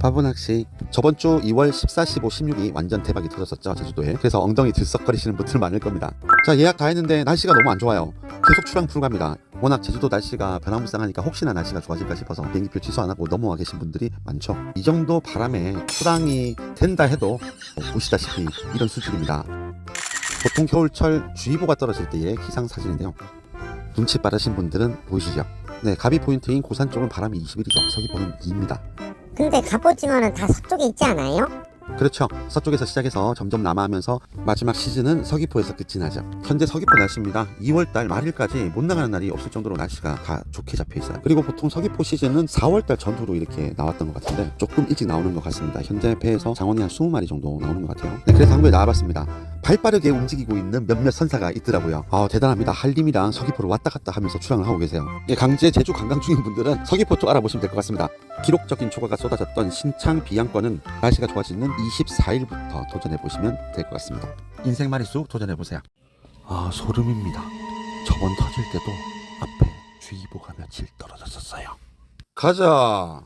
바보 낚시 저번 주 2월 14, 15, 16이 완전 대박이 터졌었죠 제주도에. 그래서 엉덩이 들썩거리시는 분들 많을 겁니다. 자 예약 다 했는데 날씨가 너무 안 좋아요. 계속 출항 불가입니다. 워낙 제주도 날씨가 변화무쌍하니까 혹시나 날씨가 좋아질까 싶어서 비행기표 취소 안 하고 넘어와 계신 분들이 많죠. 이 정도 바람에 출항이 된다 해도 뭐 보시다시피 이런 수준입니다. 보통 겨울철 주의보가 떨어질 때의 기상 사진인데요. 눈치 빠르신 분들은 보이시죠? 네 가비 포인트인 고산 쪽은 바람이 21이죠. 서귀포는 2입니다 근데 갑오징어는 다 서쪽에 있지 않아요? 그렇죠. 서쪽에서 시작해서 점점 남하하면서 마지막 시즌은 서귀포에서 끝이 나죠. 현재 서귀포 날씨입니다. 2월달 말일까지 못 나가는 날이 없을 정도로 날씨가 다 좋게 잡혀 있어요. 그리고 보통 서귀포 시즌은 4월달 전후로 이렇게 나왔던 것 같은데 조금 일찍 나오는 것 같습니다. 현재 배에서 장원이 한 20마리 정도 나오는 것 같아요. 네, 그래서 한국에 나와봤습니다. 발 빠르게 움직이고 있는 몇몇 선사가 있더라고요. 아 대단합니다. 한림이랑 서귀포를 왔다 갔다 하면서 출항을 하고 계세요. 예, 강제 제주 관광 중인 분들은 서귀포 쪽 알아보시면 될 것 같습니다. 기록적인 초과가 쏟아졌던 신창 비양권은 날씨가 좋아지는 24일부터 도전해 보시면 될 것 같습니다. 인생 마리수 도전해 보세요. 아 소름입니다. 저번 터질 때도 앞에 주의보가 며칠 떨어졌었어요. 가자.